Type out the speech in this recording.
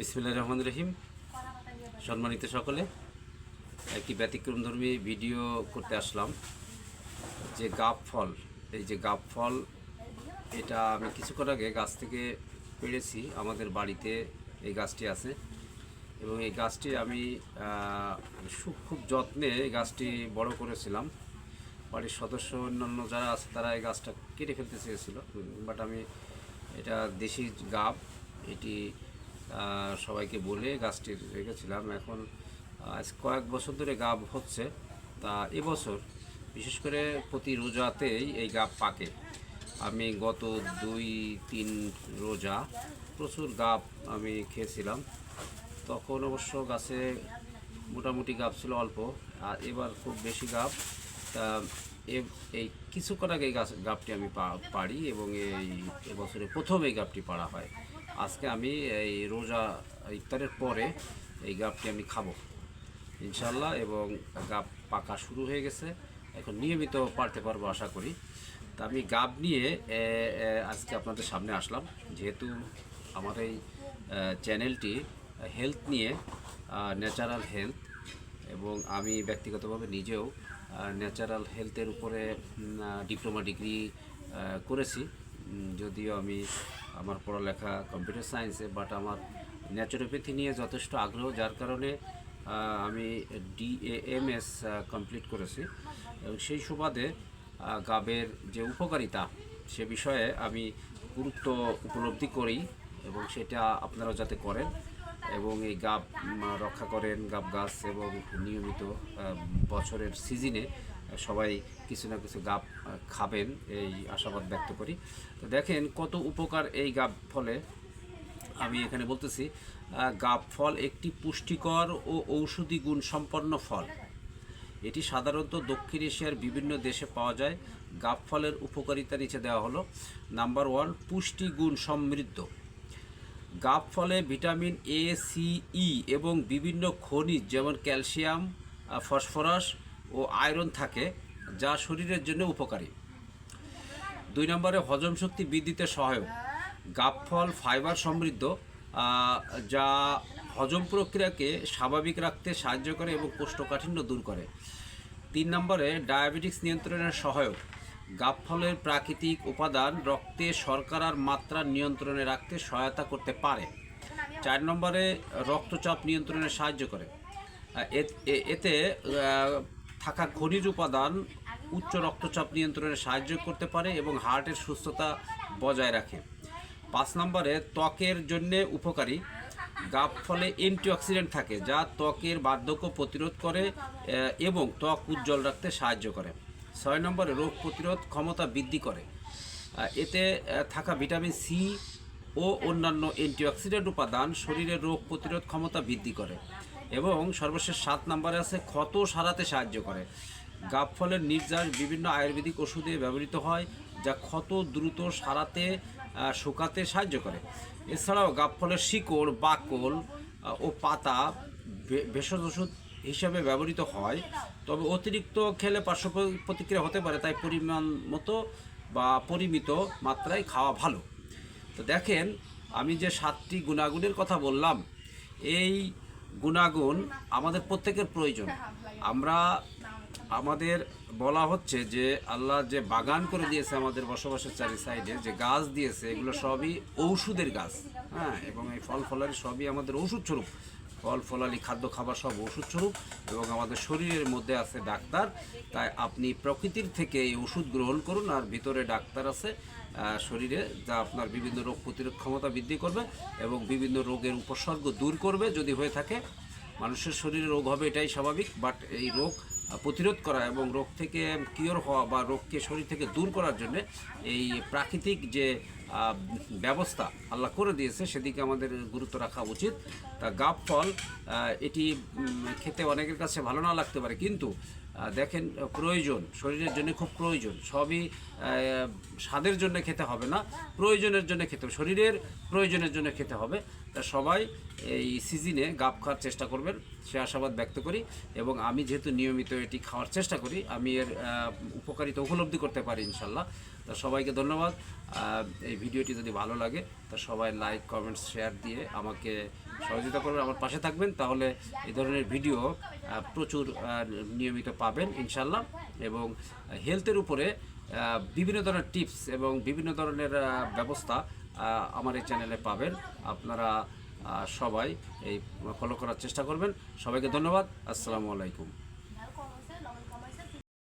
বিসমিল্লাহ রহমান রহিম। সম্মানিত সকলে, একটি ব্যতিক্রমধর্মী ভিডিও করতে আসলাম। যে গাব ফল, এই যে গাব ফল, এটা আমি কিছুক্ষণ আগে গাছ থেকে পেড়েছি, আমাদের বাড়িতে এই গাছটি আছে। এবং এই গাছটি আমি খুব যত্নে এই গাছটি বড় করেছিলাম। বাড়ির সদস্য অন্যান্য যারা আছে, তারা এই গাছটা কেটে ফেলতে চেয়েছিল। বাট আমি, এটা দেশি গাব, এটি সবাইকে বলে গাছটি রেখেছিলাম। এখন আজ কয়েক বছর ধরে গাব হচ্ছে। তা এবছর, বিশেষ করে প্রতি রোজাতেই এই গাব পাকে। আমি গত দুই, তিন রোজা প্রচুর গাব আমি খেয়েছিলাম। তখন অবশ্য গাছে মোটামুটি গাব ছিল অল্প, আর এবার খুব বেশি গাব। তা এই কিছুক্ষণ আগে গাছ, গাবটি আমি পাড়ি এবং এই এবছরে প্রথম এই গাবটি পাড়া হয়। আজকে আমি এই রোজা ইফতারের পরে এই গাবটি আমি খাব ইনশাল্লাহ এবং গাব পাকা শুরু হয়ে গেছে। এখন নিয়মিত পারতে পারব আশা করি। তা আমি গাব নিয়ে আজকে আপনাদের সামনে আসলাম। যেহেতু আমার এই চ্যানেলটি হেলথ নিয়ে ন্যাচারাল হেলথ, এবং আমি ব্যক্তিগতভাবে নিজেও ন্যাচারাল হেলথের উপরে ডিপ্লোমা ডিগ্রি করেছি। যদিও আমি আমার পড়ালেখা কম্পিউটার সায়েন্সে বাট আমার ন্যাচুরোপ্যাথি নিয়ে যথেষ্ট আগ্রহ, যার কারণে আমি ডিএএমএস কমপ্লিট করেছি। এবং সেই সুবাদে গাবের যে উপকারিতা, সে বিষয়ে আমি গুরুত্ব উপলব্ধি করি এবং সেটা আপনারাও যাতে করেন। এবং এই গাব রক্ষা করেন, গাব গাছ এবং নিয়মিত বছরের সিজনে সবাই কিছু না কিছু গাব খাবেন এই আশাবাদ ব্যক্ত করি। তো দেখেন কত উপকার এই গাব ফলে। আমি এখানে বলতেছি গাব ফল একটি পুষ্টিকর ও ঔষধি গুণ সম্পন্ন ফল। এটি সাধারণত দক্ষিণ এশিয়ার বিভিন্ন দেশে পাওয়া যায়। গাব ফলের উপকারিতা নিচে দেওয়া হলো। নাম্বার ওয়ান, পুষ্টিগুণ সমৃদ্ধ। গাব ফলে ভিটামিন এ সি ই এবং বিভিন্ন খনিজ যেমন ক্যালসিয়াম ফসফরাস ও আয়রন থাকে, যা শরীরের জন্য উপকারী। দুই নম্বরে হজম শক্তি বৃদ্ধিতে সহায়ক। গাব ফল ফাইবার সমৃদ্ধ যা হজম প্রক্রিয়াকে স্বাভাবিক রাখতে সাহায্য করে এবং কোষ্ঠকাঠিন্য দূর করে। তিন নম্বরে ডায়াবেটিক্স নিয়ন্ত্রণের সহায়ক। গাব ফলের প্রাকৃতিক উপাদান রক্তে শর্করার মাত্রা নিয়ন্ত্রণে রাখতে সহায়তা করতে পারে। চার নম্বরে রক্তচাপ নিয়ন্ত্রণে সাহায্য করে। এতে থাকা খনিজ উপাদান উচ্চ রক্তচাপ নিয়ন্ত্রণে সাহায্য করতে পারে এবং হার্টের সুস্থতা বজায় রাখে। পাঁচ নম্বরে ত্বকের জন্য উপকারী। গাব ফলে অ্যান্টিঅক্সিডেন্ট থাকে যা ত্বকের বার্ধক্য প্রতিরোধ করে এবং ত্বক উজ্জ্বল রাখতে সাহায্য করে। ছয় নম্বরে রোগ প্রতিরোধ ক্ষমতা বৃদ্ধি করে। এতে থাকা ভিটামিন সি ও অন্যান্য অ্যান্টিঅক্সিডেন্ট উপাদান শরীরের রোগ প্রতিরোধ ক্ষমতা বৃদ্ধি করে এবং সর্বশেষ সাত নম্বরে আছে ক্ষত সারাতে সাহায্য করে। গাব ফলের নির্যাস বিভিন্ন আয়ুর্বেদিক ওষুধে ব্যবহৃত হয় যা ক্ষত দ্রুত সারাতে শুকাতে সাহায্য করে। এছাড়াও গাব ফলের শিকড়, বাকল ও পাতা ভেষজ ওষুধ হিসাবে ব্যবহৃত হয়। তবে অতিরিক্ত খেলে পার্শ্ব প্রতিক্রিয়া হতে পারে, তাই পরিমাণ মতো বা পরিমিত মাত্রায় খাওয়া ভালো। তো দেখেন, আমি যে সাতটি গুণাগুণের কথা বললাম, এই গুণাগুণ আমাদের প্রত্যেকের প্রয়োজন। আমরা, আমাদের বলা হচ্ছে যে আল্লাহ যে বাগান করে দিয়েছে আমাদের বসবাসের চারি সাইডে, যে গাছ দিয়েছে, এগুলো সবই ঔষধের গাছ। হ্যাঁ এবং এই ফল ফলের সবই আমাদের ওষুধ স্বরূপ। ফল, ফলালি, খাদ্য, খাবার সব ওষুধ স্বরূপ এবং আমাদের শরীরের মধ্যে আছে ডাক্তার। তাই আপনি প্রকৃতির থেকে এই ওষুধ গ্রহণ করুন আর ভিতরে ডাক্তার আছে শরীরে, যা আপনার বিভিন্ন রোগ প্রতিরোধ ক্ষমতা বৃদ্ধি করবে এবং বিভিন্ন রোগের উপসর্গ দূর করবে যদি হয়ে থাকে। মানুষের শরীরে রোগ হবে এটাই স্বাভাবিক বাট এই রোগ প্রতিরোধ করা এবং রোগ থেকে কিওর হওয়া বা রোগকে শরীর থেকে দূর করার জন্য এই প্রাকৃতিক যে ব্যবস্থা আল্লাহ করে দিয়েছে, সেদিকে আমাদের গুরুত্ব রাখা উচিত। তা গাব ফল এটি খেতে অনেকের কাছে ভালো না লাগতে পারে, কিন্তু দেখেন প্রয়োজন, শরীরের জন্য খুব প্রয়োজন। সবই স্বাদের জন্য খেতে হবে না, প্রয়োজনের জন্য খেতে হবে। শরীরের প্রয়োজনের জন্য খেতে হবে। তা সবাই এই সিজনে গাব খাওয়ার চেষ্টা করবেন, সে আশাবাদ ব্যক্ত করি। এবং আমি যেহেতু নিয়মিত এটি খাওয়ার চেষ্টা করি, আমি এর উপকারিতা উপলব্ধি করতে পারি, ইনশাল্লাহ। তা সবাইকে ধন্যবাদ। এই ভিডিওটি যদি ভালো লাগে, তা সবাই লাইক কমেন্টস শেয়ার দিয়ে আমাকে সহযোগিতা করবেন, আমার পাশে থাকবেন, তাহলে এই ধরনের ভিডিও প্রচুর নিয়মিত পাবেন ইনশাল্লাহ এবং হেলথের উপরে বিভিন্ন ধরনের টিপস এবং বিভিন্ন ধরনের ব্যবস্থা আমার এই চ্যানেলে পাবেন। আপনারা সবাই এই, ফলো করার চেষ্টা করবেন। সবাইকে ধন্যবাদ। আসসালামু আলাইকুম।